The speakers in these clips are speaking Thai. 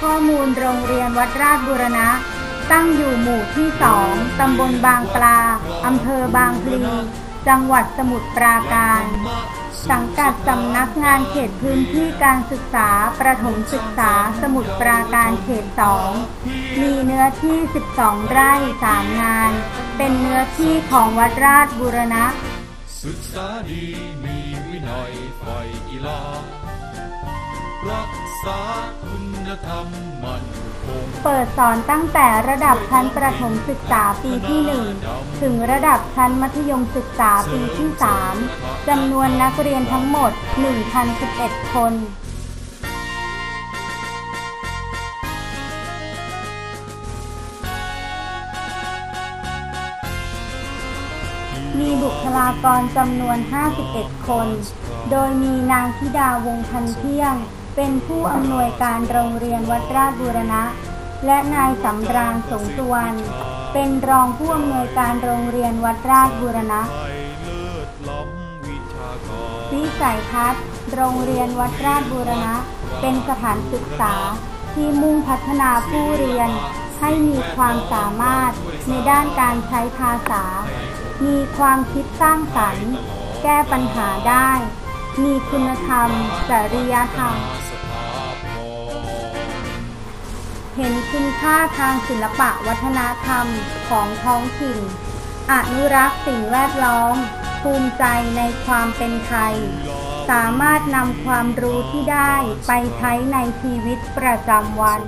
ข้อมูลโรงเรียนวัดราชบุรณะ ตั้งอยู่หมู่ที่สองตำบลบางปลา อำเภอบางพลี จังหวัดสมุทรปราการ สังกัดสำนักงานเขตพื้นที่การศึกษาประถมศึกษาสมุทรปราการเขตสองมีเนื้อที่ 12 ไร่สามงาน เป็นเนื้อที่ของวัดราชบุรณะ ศึกษาดีมีวินัยไฟกีฬารักาคุณธรรมมันคงเปิดสอนตั้งแต่ระดับชั้นประถมศึกษาปีที่ 1 ถึงระดับชั้นมัธยมศึกษาปีที่ 3จำนวนนักเรียนทั้งหมด 1,011 คนมีบุคลากรจำนวน 51 คน โดยมีนางธิดาวงพันเที่ยง เป็นผู้อำนวยการโรงเรียนวัดราชบูรณะ และนายสำราญสงสุวรรณเป็นรองผู้อำนวยการโรงเรียนวัดราชบูรณะไทยเลิศล้ำวิชาการวิสัยทัศน์โรงเรียนวัดราชบูรณะ เป็นสถานศึกษาที่มุ่งพัฒนาผู้เรียนให้มีความสามารถในด้านการใช้ภาษา มีความคิดสร้างสรรค์ แก้ปัญหาได้ มีคุณธรรมจริยธรรม เห็นคุณค่าทางศิลปะวัฒนธรรมของท้องถิ่น อนุรักษ์สิ่งแวดล้อม ภูมิใจในความเป็นไทย สามารถนำความรู้ที่ได้ไปใช้ในชีวิตประจำวัน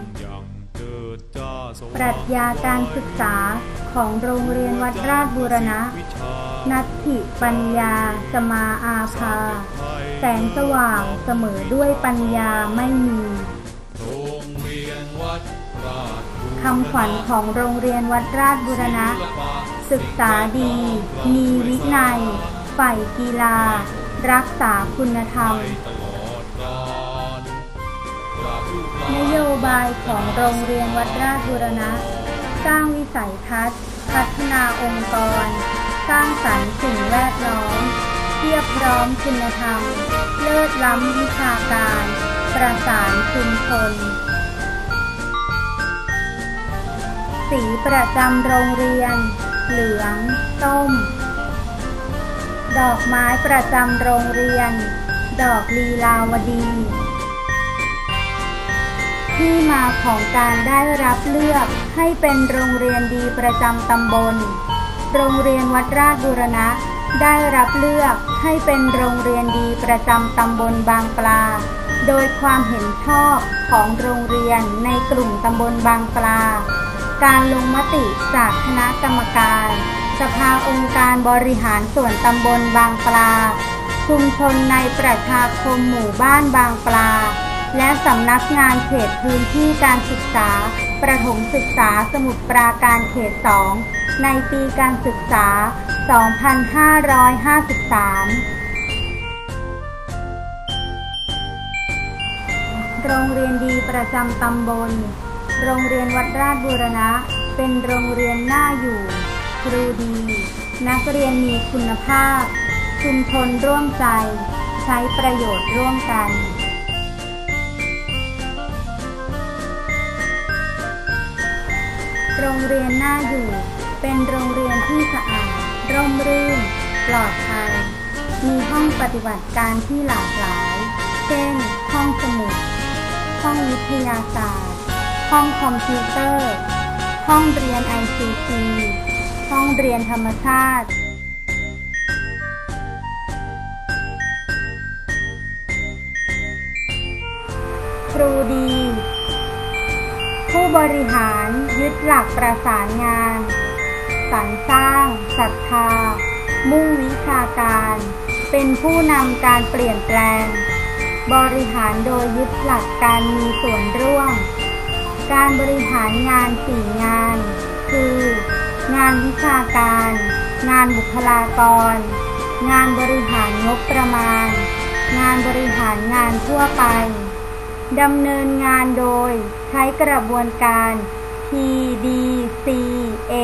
ปรัชญาการศึกษาของโรงเรียนวัดราชบูรณะ นัตถิปัญญา สมาอาภา แสงสว่างเสมอด้วยปัญญาไม่มี คำขวัญของโรงเรียนวัดราชบุรณะ ศึกษาดี มีวินัยใฝ่กีฬา รักษาคุณธรรม นโยบายของโรงเรียนวัดราชบูรณะ สร้างวิสัยทัศน์ พัฒนาองค์กร สร้างสรรค์สิ่งแวดล้อม เทียบพร้อมคุณธรรม เลิศล้ำวิชาการ ประสานชุมชน สีประจำโรงเรียน เหลือง ส้ม ดอกไม้ประจำโรงเรียน ดอกลีลาวดี ที่มาของการได้รับเลือกให้เป็นโรงเรียนดีประจำตำบล โรงเรียนวัดราชบูรณะ ได้รับเลือกให้เป็นโรงเรียนดีประจำตำบลบางปลา โดยความเห็นชอบของโรงเรียนในกลุ่มตำบลบางปลา การลงมติจากคณะกรรมการ สภาองค์การบริหารส่วนตำบลบางปลา ชุมชนในประชาคมหมู่บ้านบางปลา และสำนักงานเขตพื้นที่การศึกษา ประถมศึกษาสมุทรปราการเขต 2 ในปีการศึกษา 2553โรงเรียนดีประจำตำบล โรงเรียนวัดราชบูรณะ เป็นโรงเรียนน่าอยู่ ครูดี นักเรียนมีคุณภาพ ชุมชนร่วมใจ ใช้ประโยชน์ร่วมกันโรงเรียนน่าอยู่ เป็นโรงเรียนที่สะอาด ร่มรื่น ปลอดภัย มีห้องปฏิบัติการที่หลากหลาย เช่น ห้องสมุด ห้องวิทยาศาสตร์ ห้องคอมพิวเตอร์ ห้องเรียน ICT ห้องเรียนธรรมชาติครูดี ผู้บริหารยึดหลักประสานงาน สรรสร้างศรัทธา มุ่งวิชาการ เป็นผู้นำการเปลี่ยนแปลง บริหารโดยยึดหลักการมีส่วนร่วม การบริหารงานสี่งาน คือ งานวิชาการ งานบุคลากร งานบริหารงบประมาณ งานบริหารงานทั่วไปดำเนินงานโดยใช้กระบวนการ PDCA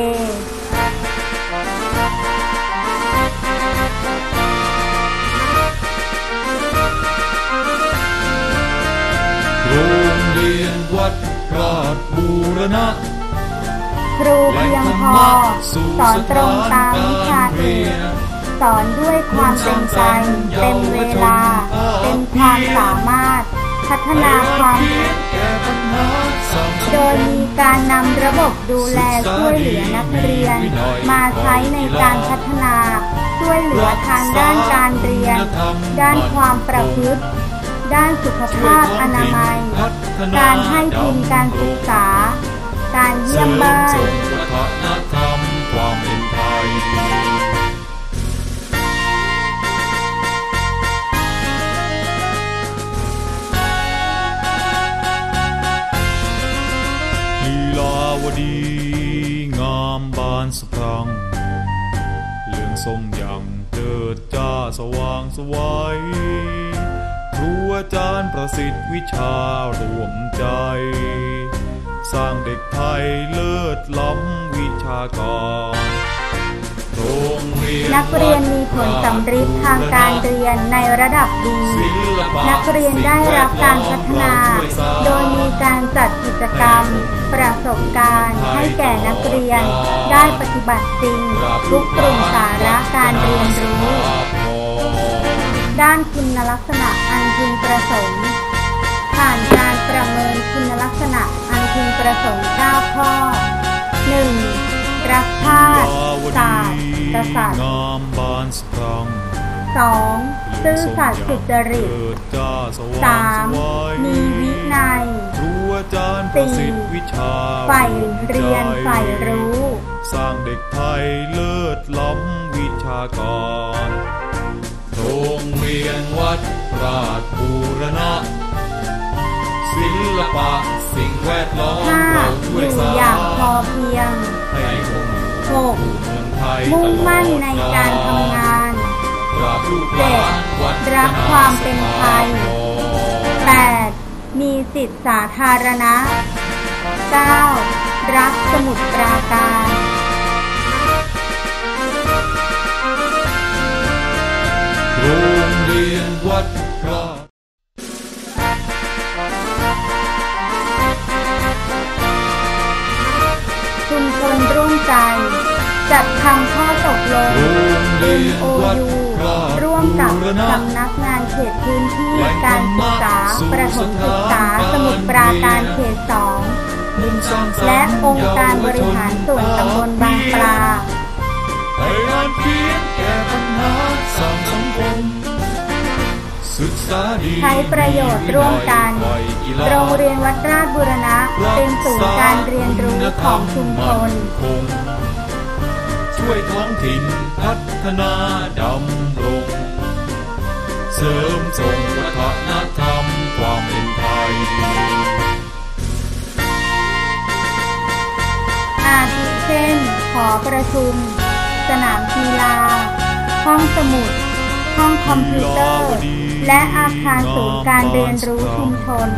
ราชบูรณะ ครูเพียงพอ สอนตรงตามวิชาเอกสอนด้วยความเต็มใจ เต็มเวลา เต็มความสามารถ พัฒนาความคิดโดยมีการนำระบบดูแลช่วยเหลือนักเรียน มาใช้ในการพัฒนา ช่วยเหลือทางด้านการเรียน ด้านความประพฤติ ด้านสุขภาพอนามัย การให้ทุนการศึกษา การเยี่ยมบ้านเสริมส่งวัฒนธรรมลีลาวดีงามบานสะพรังเหลืองทรงอย่างเจิดจ้าสว่างสวัย ครูอาจารย์ประสิทธิ์วิชารวมใจ สร้างเด็กไทยเลิศล้ำวิชาการนักเรียนมีผลสำฤทธิ์ทางการเรียนในระดับดี นักเรียนได้รับการพัฒนา โดยมีการจัดกิจกรรม ประสบการณ์ให้แก่นักเรียน ได้ปฏิบัติจริงทุกกลุ่มสาระการเรียนรู้ ด้านคุณลักษณะอันพึงประสงค์ ผ่านการประเมินคุณลักษณะอันพึงประสงค์ 9 ข้อ 1. รักชาติศาสตร์กษัตริย์งามบานสะพรัง 2. ซื่อสัตย์สุจริตเจิดจ้าสว่างสวัย 3. มีวินัยครูอาจารย์ประสิทธิ์วิชาใฝ่เรียนวมใจใฝ่รู้ สร้างเด็กไทยเลิศล้ำวิชาการ โรงเรียนวัดราชบูรณะ ศิลปะสิ่งแวดล้อม 5. เราอช่วยยู่สร้าอย่างงพอเพียงให้คงอยู่ 6. เมืองไทยมุ่งตลอดมั่นในการทำงานตราบลูกหลานวัฒนรักความเป็นไทยสถาพร 8. มีสิทธิสาธารณะ 9. รักสมุดปราการ MOU ราชร่วมกับบูรณะสำนักงานเขตพื้นที่แหล่งการศึกษาธรรมะสู่ประถมศึกษาสถาบันสมุทรปราการเขตสองมุ่งสร้างสรรค์และองค์การบริหารส่วนตำบลบางปลาให้อ่านเขียนแก้ปัญหาสร้างสังคมศึกษาดีใช้ประโยชน์ร่วมกันไว้กีฬาโรงเรียนวัดราชบุรณะเป็นศูนย์การเรียนรู้ของชุมชนคงช่วยท้องถิ่นพัฒ นาดำรงเสริมส่งวัฒนธรรมความเป็นไทย อาทิเช่นหอประชุม สนามกีฬา ห้องสมุด ห้องคอมพิวเตอร์ และอาคารศูนย์การเรียนรู้ชุมชน